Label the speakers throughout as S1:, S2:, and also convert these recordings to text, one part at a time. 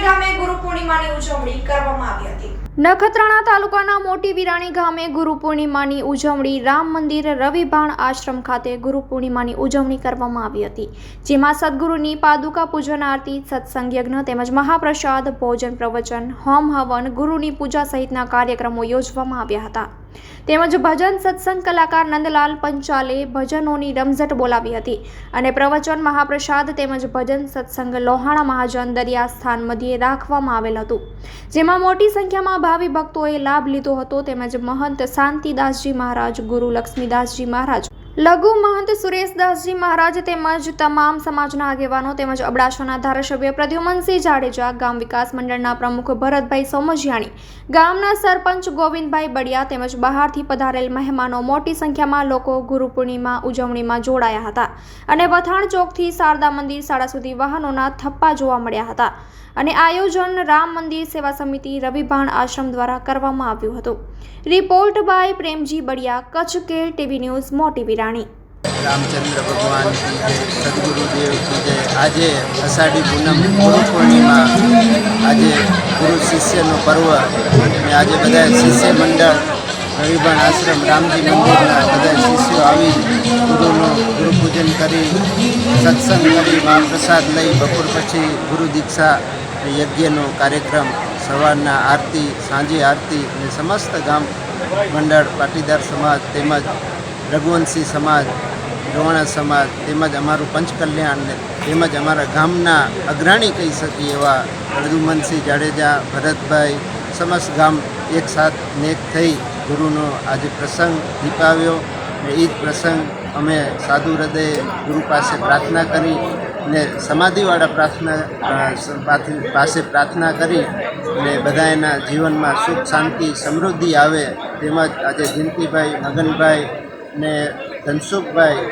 S1: ગામે ગુરુ પૂર્ણિમાની ઉજવણી કરવામાં આવી હતી. નખત્રાણા તાલુકાના મોટી વિરાણી ગામે ગુરુ પૂર્ણિમાની ઉજવણી, રામ મંદિર રવિભાણ આશ્રમ ખાતે ગુરુ પૂર્ણિમાની ઉજવણી કરવામાં આવી હતી, જેમાં સદગુરુની પાદુકા પૂજન, આરતી, સત્સંગ, યજ્ઞ તેમજ મહાપ્રસાદ, ભોજન, પ્રવચન, હોમ હવન, ગુરુની પૂજા સહિતના કાર્યક્રમો યોજવામાં આવ્યા હતા. તેમજ ભજન સત્સંગ કલાકાર નંદલાલ પંચાલે ભજનોની રમઝટ બોલાવી હતી અને પ્રવચન, મહાપ્રસાદ તેમજ ભજન સત્સંગ લોહાણા મહાજન દરિયા સ્થાન મધ્યે રાખવામાં આવેલ હતું, જેમાં મોટી સંખ્યામાં ભાવિ ભક્તોએ લાભ લીધો હતો તેમજ મહંત શાંતિદાસજી મહારાજ, ગુરુ લક્ષ્મીદાસજી મહારાજ, લઘુ મહંત સુરેશદાસજી મહારાજ તેમજ તમામ સમાજના આગેવાનો તેમજ અબડાસાના ધારાસભ્ય પ્રદ્યુમનસિંહ જાડેજા, ગામ વિકાસ મંડળના પ્રમુખ ભરતભાઈ સોમજિયાણી, ગામના સરપંચ ગોવિંદભાઈ બડિયા તેમજ બહારથી પધારેલ મહેમાનો મોટી સંખ્યામાં લોકો ગુરુ પૂર્ણિમા ઉજવણીમાં જોડાયા હતા અને વથાણ ચોકથી શારદા મંદિર શાળા સુધી વાહનોના થપ્પા જોવા મળ્યા હતા. અને આયોજન રામ મંદિર સેવા સમિતિ રવિભાણ આશ્રમ દ્વારા કરવામાં આવ્યું હતું. Report by Premji Badiya Kutch Care TV News Moti Virani
S2: Ramchandra ભગવાન કી સદગુરુદેવ કી આજે અષાઢી પૂનમ ગુરુ પૂર્ણિમા આજે ગુરુ શિષ્યનો પર્વ અને આજે બધા શિષ્ય મંડળ રવિભાણ આશ્રમ, રામજી મંદિરના બધા શિષ્યો આવી ગુરુનું ગુરુ પૂજન કરી, સત્સંગ કરી મહાપ્રસાદ લઈ બપોર પછી ગુરુ દીક્ષા યજ્ઞનો કાર્યક્રમ, સવારના આરતી, સાંજે આરતી અને સમસ્ત ગામ મંડળ, પાટીદાર સમાજ તેમજ રઘુવંશી સમાજ ડોણા સમાજ તેમજ અમારું પંચકલ્યાણ તેમજ અમારા ગામના અગ્રણી કહી શકીએ એવા રઘુમનસિંહ જાડેજા, ભરતભાઈ, સમસ્ત ગામ એક સાથ નેક થઈ ગુરુનો આજે પ્રસંગ દીપાવ્યો એ જ પ્રસંગ અમે સાધુ હૃદયે ગુરુ પાસે પ્રાર્થના કરી ને સમાધિવાળા પ્રાર્થના પાસે પ્રાર્થના કરી ને બધા એના જીવનમાં સુખ, શાંતિ, સમૃદ્ધિ આવે તેમજ આજે જયંતિભાઈ મગનભાઈ ને ધનસુખભાઈ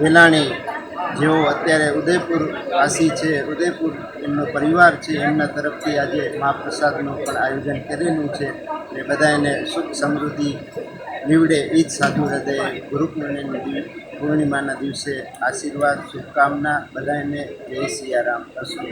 S2: વેલાણી જેઓ અત્યારે ઉદયપુર વાસી છે, ઉદયપુર એમનો પરિવાર છે, એમના તરફથી આજે મહાપ્રસાદનું પણ આયોજન કરેલું છે ને બધા એને સુખ, સમૃદ્ધિ નીવડે એ જ સાધુ હૃદય ગુરુ પૂર્ણિમાના દિવસે આશીર્વાદ શુભકામના બધાને જય સિયારામ. અસ્તુ